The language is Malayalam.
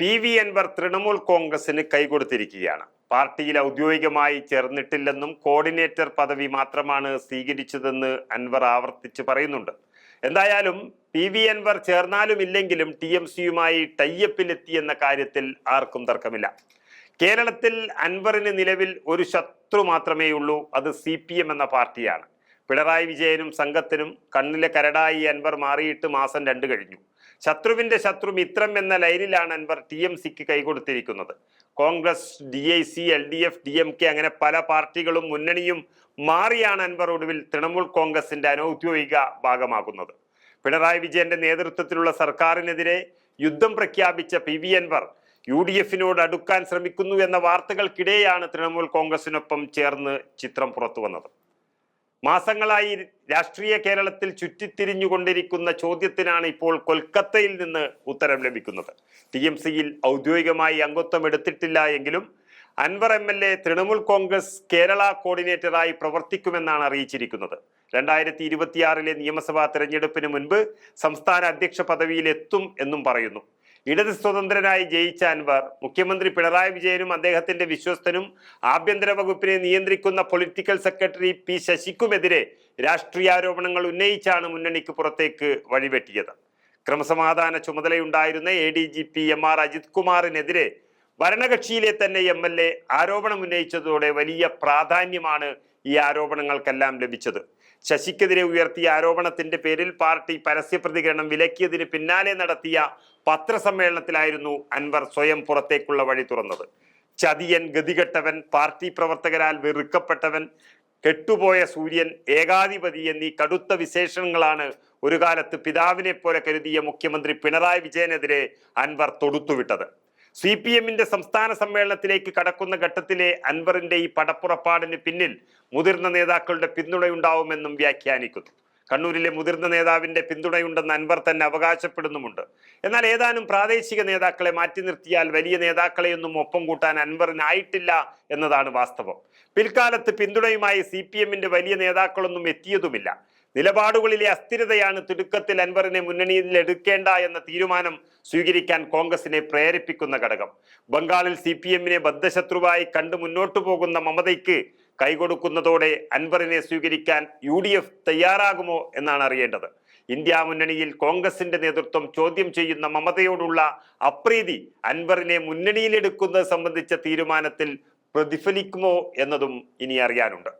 പി വി അൻവർ തൃണമൂൽ കോൺഗ്രസിന് കൈകൊടുത്തിരിക്കുകയാണ്. പാർട്ടിയിൽ ഔദ്യോഗികമായി ചേർന്നിട്ടില്ലെന്നും കോർഡിനേറ്റർ പദവി മാത്രമാണ് സ്വീകരിച്ചതെന്ന് അൻവർ ആവർത്തിച്ച് പറയുന്നുണ്ട്. എന്തായാലും പി വി അൻവർ ചേർന്നാലും ഇല്ലെങ്കിലും ടി എം സിയുമായി ടൈയപ്പിലെത്തിയെന്ന കാര്യത്തിൽ ആർക്കും തർക്കമില്ല. കേരളത്തിൽ അൻവറിന് നിലവിൽ ഒരു ശത്രു മാത്രമേ ഉള്ളൂ അത് സി എന്ന പാർട്ടിയാണ്. പിണറായി വിജയനും സംഘത്തിനും കണ്ണിലെ കരടായി അൻവർ മാറിയിട്ട് മാസം രണ്ട് കഴിഞ്ഞു. ശത്രുവിന്റെ ശത്രു മിത്രം എന്ന ലൈനിലാണ് അൻവർ ടി എം സിക്ക് കൈകൊടുത്തിരിക്കുന്നത്. Congress D I C L D F D M K അങ്ങനെ പല പാർട്ടികളും മുന്നണിയും മാറിയാണ് അൻവർ ഒടുവിൽ തൃണമൂൽ കോൺഗ്രസിന്റെ അനൌദ്യോഗിക ഭാഗമാകുന്നത്. പിണറായി വിജയന്റെ നേതൃത്വത്തിലുള്ള സർക്കാരിനെതിരെ യുദ്ധം പ്രഖ്യാപിച്ച P V Anvar U D എഫിനോട് അടുക്കാൻ ശ്രമിക്കുന്നു എന്ന വാർത്തകൾക്കിടെയാണ് തൃണമൂൽ കോൺഗ്രസിനൊപ്പം ചേർന്ന് ചിത്രം പുറത്തു വന്നത് മാസങ്ങളായി രാഷ്ട്രീയ കേരളത്തിൽ ചുറ്റിത്തിരിഞ്ഞുകൊണ്ടിരിക്കുന്ന ചോദ്യത്തിനാണ് ഇപ്പോൾ കൊൽക്കത്തയിൽ നിന്ന് ഉത്തരം ലഭിക്കുന്നത്. ടി എം സിയിൽ ഔദ്യോഗികമായി അംഗത്വം എടുത്തിട്ടില്ല എങ്കിലും Anvar M L A Trinamool Congress Kerala കോർഡിനേറ്ററായി പ്രവർത്തിക്കുമെന്നാണ് അറിയിച്ചിരിക്കുന്നത്. രണ്ടായിരത്തി ഇരുപത്തിയാറിലെ നിയമസഭാ തെരഞ്ഞെടുപ്പിന് മുൻപ് സംസ്ഥാന അധ്യക്ഷ പദവിയിൽ എത്തും എന്നും പറയുന്നു. ഇടത് സ്വതന്ത്രനായി ജയിച്ച അൻവർ മുഖ്യമന്ത്രി പിണറായി വിജയനും അദ്ദേഹത്തിന്റെ വിശ്വസ്തനും ആഭ്യന്തര വകുപ്പിനെ നിയന്ത്രിക്കുന്ന പൊളിറ്റിക്കൽ സെക്രട്ടറി പി ശശിക്കുമെതിരെ രാഷ്ട്രീയാരോപണങ്ങൾ ഉന്നയിച്ചാണ് മുന്നണിക്ക് പുറത്തേക്ക് വഴിവെട്ടിയത്. ക്രമസമാധാന ചുമതലയുണ്ടായിരുന്ന A D G P M R Ajith കുമാറിനെതിരെ ഭരണകക്ഷിയിലെ തന്നെ എം എൽ എ ആരോപണം ഉന്നയിച്ചതോടെ വലിയ പ്രാധാന്യമാണ് ഈ ആരോപണങ്ങൾക്കെല്ലാം ലഭിച്ചത്. ശശിക്കെതിരെ ഉയർത്തിയ ആരോപണത്തിന്റെ പേരിൽ പാർട്ടി പരസ്യ പ്രതികരണം വിലക്കിയതിന് പിന്നാലെ നടത്തിയ പത്രസമ്മേളനത്തിലായിരുന്നു അൻവർ സ്വയം പുറത്തേക്കുള്ള വഴി തുറന്നത്. ചതിയൻ ഗതികെട്ടവൻ പാർട്ടി പ്രവർത്തകരാൽ വെറുക്കപ്പെട്ടവൻ കെട്ടുപോയ സൂര്യൻ ഏകാധിപതി എന്നീ കടുത്ത വിശേഷണങ്ങളാണ് ഒരു കാലത്ത് പിതാവിനെ പോലെ കരുതിയ മുഖ്യമന്ത്രി പിണറായി വിജയനെതിരെ അൻവർ തൊടുത്തുവിട്ടത്. സി പി എമ്മിന്റെ സംസ്ഥാന സമ്മേളനത്തിലേക്ക് കടക്കുന്ന ഘട്ടത്തിലെ അൻവറിന്റെ ഈ പടപ്പുറപ്പാടിന് പിന്നിൽ മുതിർന്ന നേതാക്കളുടെ പിന്തുണയുണ്ടാവുമെന്നും വ്യാഖ്യാനിക്കുന്നു. കണ്ണൂരിലെ മുതിർന്ന നേതാവിന്റെ പിന്തുണയുണ്ടെന്ന് അൻവർ തന്നെ അവകാശപ്പെടുന്നുമുണ്ട്. എന്നാൽ ഏതാനും പ്രാദേശിക നേതാക്കളെ മാറ്റി നിർത്തിയാൽ വലിയ നേതാക്കളെയൊന്നും ഒപ്പം കൂട്ടാൻ അൻവറിനായിട്ടില്ല എന്നതാണ് വാസ്തവം. പിൽക്കാലത്ത് പിന്തുണയുമായി സി പി എമ്മിന്റെ വലിയ നേതാക്കളൊന്നും എത്തിയതുമില്ല. നിലപാടുകളിലെ അസ്ഥിരതയാണ് തിടുക്കത്തിൽ അൻവറിനെ മുന്നണിയിൽ എടുക്കേണ്ട എന്ന തീരുമാനം സ്വീകരിക്കാൻ കോൺഗ്രസിനെ പ്രേരിപ്പിക്കുന്ന ഘടകം. ബംഗാളിൽ സി പി എമ്മിനെ ബദ്ധശത്രുവായി കണ്ടു മുന്നോട്ടു പോകുന്ന മമതയ്ക്ക് കൈകൊടുക്കുന്നതോടെ അൻവറിനെ സ്വീകരിക്കാൻ യു ഡി എഫ് തയ്യാറാകുമോ എന്നാണ് അറിയേണ്ടത്. ഇന്ത്യ മുന്നണിയിൽ കോൺഗ്രസിന്റെ നേതൃത്വം ചോദ്യം ചെയ്യുന്ന മമതയോടുള്ള അപ്രീതി അൻവറിനെ മുന്നണിയിലെടുക്കുന്നത് സംബന്ധിച്ച തീരുമാനത്തിൽ പ്രതിഫലിക്കുമോ എന്നതും ഇനി അറിയാനുണ്ട്.